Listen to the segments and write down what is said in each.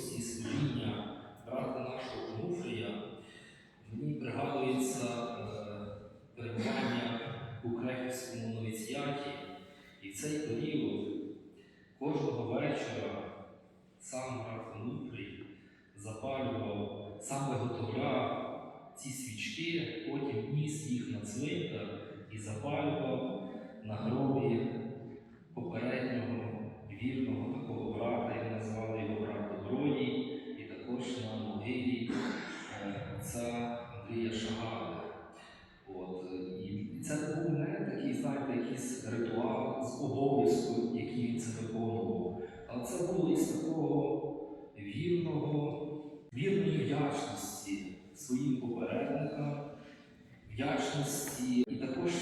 вірності служіння брата нашого Онуфрія мені пригадується е, перебування у Крехівському новіціаті. І в цей період кожного вечора сам брат Онуфрій запалював, сам виготовляв ці свічки, потім ніс їх на цвинтар і запалював на гробі попереднього вірного не такий, знаєте, якийсь ритуал з обов'язку, який він це виконував. Але це було із такого вірного, вірної вдячності своїм попередникам, вдячності. І також,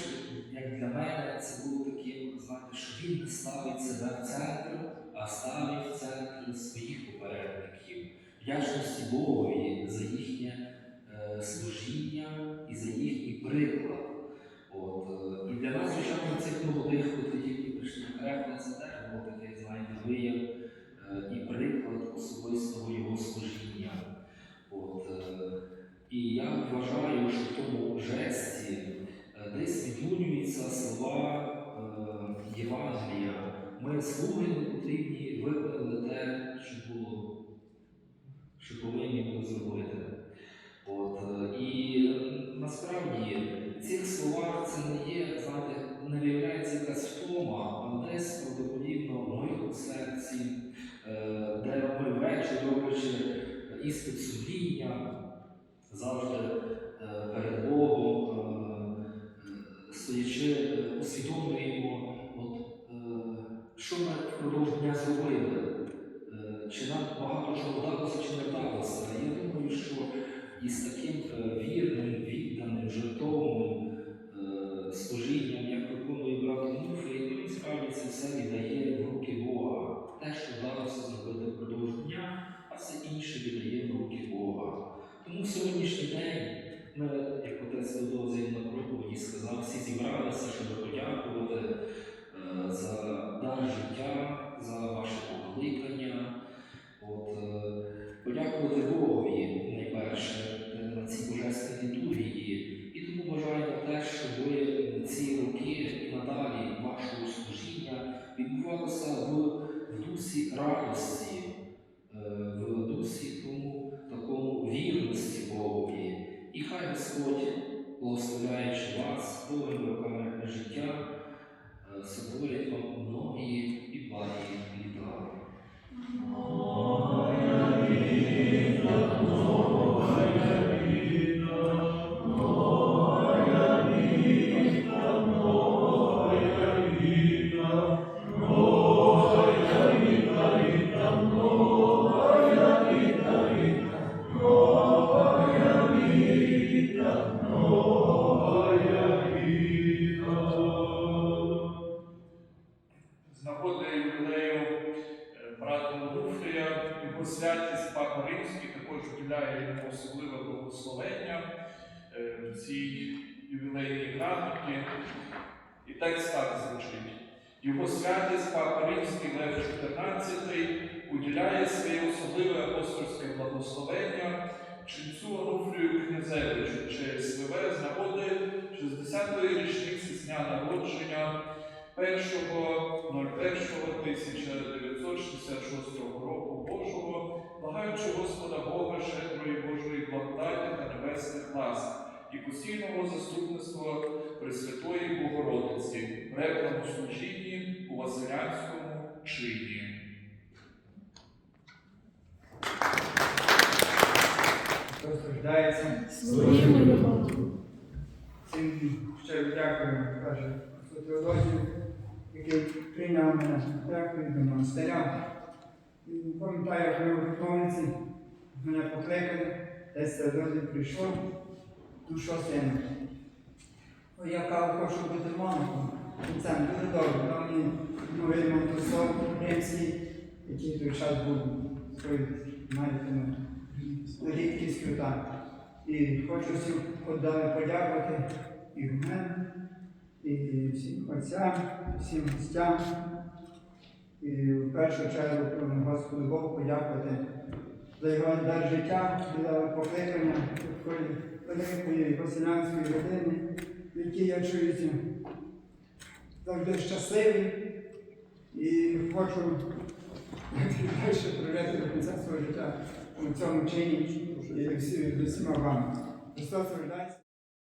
як для мене, це було таким, знаєте, що він не ставить себе в центр, а ставить в центр своїх попередників, вдячності Богові за їхнє е, служіння і за їхній приклад. От, е, для нас, звичайно, цих молодих, які прийшли в Крехне, це теж було таке, знаєте, вияв е, і приклад особистого його служіння. От, е, і я вважаю, що в тому жесті десь відлунюються слова Євангелія. Ми слуги не потрібні виконали чи нам багато чого вдалося, чи не вдалося. Я думаю, що із таким е, вірним, відданим, жертовним е, служінням, як виконує брат Онуфрій, то він справді це все віддає в руки Бога. Те, що вдалося зробити впродовж дня, а все інше віддає в руки Бога. Тому сьогоднішній день ми, Господь, благословляючи вас довгими роками життя, е, сотворить вам многі і благі літа. Святість Папа Римський також вділяє йому особливе благословення е, в цій ювілейній. І текст так звучить. Його святість Папа Римський Лев XIV уділяє своє особливе апостольське благословення ченцю Онуфрію Князевичу чесливе з нагоди 60-ї річниці з дня народження 1.01.1966 року Божого, благаючи Господа Бога, щедрої Божої благодаті та небесних ласк і постійного заступництва Пресвятої Богородиці, в ревному служінні у Василянському чині. Страждається, Служімо його. всім щиро дякую, каже Теодосію, який прийняв мене дякую до монастиря. Пам'ятаю, як ми у Верховниці мене покликали, десь Теодосій прийшов, ну що сину? «О, Я кажу, хочу бути монахом. І це дуже добре, дав мені новий Монтусов римський, який той час був ну, рідкістю так. І хочу всім подякувати і мене, і всім отцям, всім гостям. І в першу чергу Господу Богу подякувати за його дар життя, за покликання в великої поселянської родини, в якій я чуюся завжди щасливий і хочу далі прожити до кінця свого життя у цьому чині eksilir, resim alan. Üstad